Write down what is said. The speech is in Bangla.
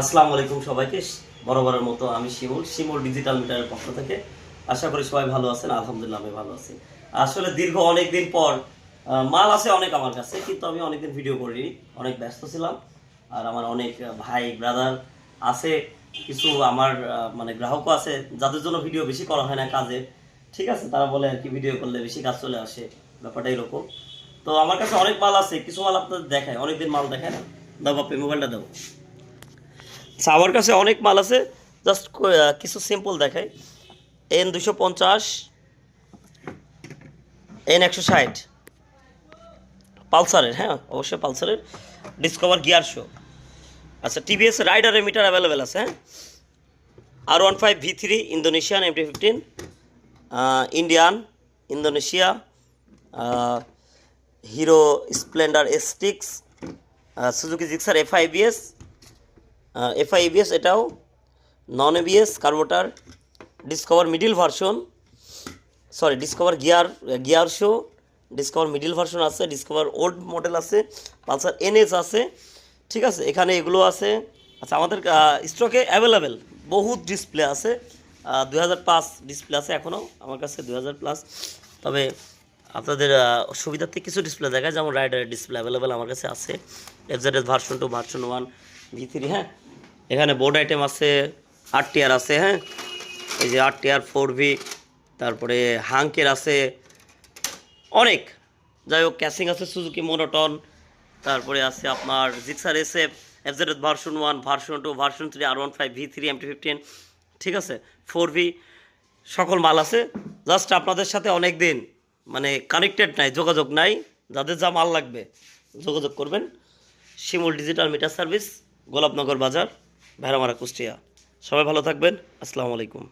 আসসালামু আলাইকুম সবাইকে। বরাবরের মতো আমি শিমুল শিমুল ডিজিটাল মিটারের পক্ষ থেকে। আশা করি সবাই ভালো আছেন, আলহামদুলিল্লাহ আমি ভালো আছি। আসলে দীর্ঘ অনেক দিন পর মাল আছে অনেক আমার কাছে, কিন্তু আমি অনেকদিন ভিডিও করিনি। অনেক ব্যস্ত ছিলাম, আর আমার অনেক ভাই ব্রাদার আছে, কিছু আমার মানে গ্রাহকও আছে, যাদের জন্য ভিডিও বেশি করা হয় না কাজে। ঠিক আছে, তারা বলে আর কি ভিডিও করলে বেশি কাজ চলে আসে, ব্যাপারটা এরকম। তো আমার কাছে অনেক মাল আছে, কিছু মাল আপনাদের দেখায় অনেকদিন মাল দেখায় না দাও বাপে মোবাইলটা দাও। আমার কাছে অনেক মাল আছে জাস্ট কিছু সিম্পল দেখাই। এন দুশো পঞ্চাশ এন একশো ষাট। পালসারের হ্যাঁ অবশ্যই পালসারের। ডিসকভার গিয়ার শো আচ্ছা টিভিএস রাইডারের মিটার অ্যাভেলেবেল আছে হ্যাঁ। আর one five V three Indonesian MT fifteen Indian Indonesia Hero Splendor S six Suzuki Gixxer F IBS FI ABS এটাও non ABS carburettor Discover middle version sorry Discover gear gear show Discover middle version আছে ডিসকভার ওল্ড মডেল আছে পালসার এনএস আছে, ঠিক আছে? এখানে এগুলো আছে। আচ্ছা আমাদের স্টকে অ্যাভেলেবেল বহুত ডিসপ্লে আছে দুই হাজার প্লাস ডিসপ্লে আছে এখনও আমার কাছে দুই হাজার প্লাস তবে আপনাদের সুবিধার্থে কিছু ডিসপ্লে দেখায়, যেমন রাইডারের ডিসপ্লে অ্যাভেলেবেল আমার কাছে আছে FZ version two version one V three হ্যাঁ? এখানে বোর্ড আইটেম আছে, আট টিয়ার আছে হ্যাঁ? এই যে আট টিয়ার ফোর ভি তারপরে হাঙ্কের আছে, অনেক। যাই হোক ক্যাসিং আছে সুজুকি মোনোটন তারপরে আছে আপনার Gixxer S F FZ version one version two version three আর one five V three MT fifteen ঠিক আছে? ফোর ভি সকল মাল আছে। জাস্ট আপনাদের সাথে অনেক দিন মানে কানেক্টেড নাই, যোগাযোগ নাই, যাদের যা মাল লাগবে, যোগাযোগ করবেন। Shimul digital meter service Golapnagar বাজার। ভেড়ামারা কুষ্টিয়া। সবাই ভালো থাকবেন। আসসালামু আলাইকুম।